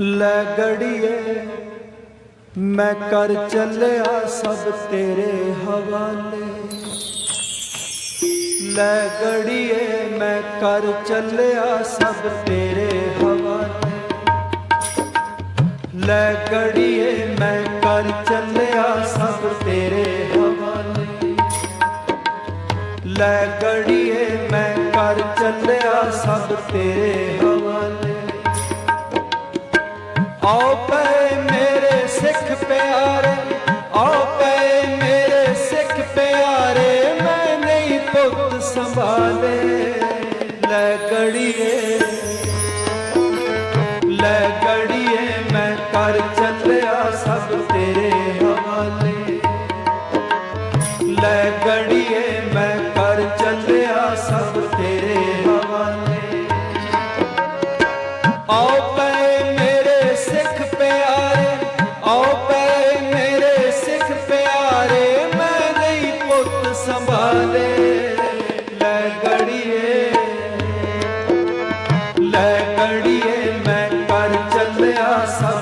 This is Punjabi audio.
ਲੈ ਗੜੀਏ, ਮੈਂ ਕਰ ਚੱਲਿਆ ਸਭ ਤੇਰੇ ਹਵਾਲੇ। ਲੈ ਗੜੀਏ, ਮੈਂ ਕਰ ਚੱਲਿਆ ਸਭ ਤੇਰੇ ਹਵਾਲੇ। ਲੈ ਗੜੀਏ, ਮੈਂ ਕਰ ਚੱਲਿਆ ਸਭ ਤੇਰੇ ਹਵਾਲੇ। ਲੈ ਗੜੀਏ, ਮੈਂ ਕਰ ਚੱਲਿਆ ਸਭ ਤੇਰੇ ਹਵਾਲੇ आओ पे मेरे सिख प्यारे आओ पे मेरे सिख प्यारे, मैं नहीं पुत संभाले। लगड़िए लगड़िए मैं कर चलिया सब तेरे हवाले। लगड़िए मैं कर चलिया सब तेरे हवाले। आओ पे ਸੰਭਾਲੇ ਲੈ ਗੜੀਏ ਲੈ ਗੜੀਏ ਮੈਂ ਕਰ ਚੱਲਿਆ ਸਭ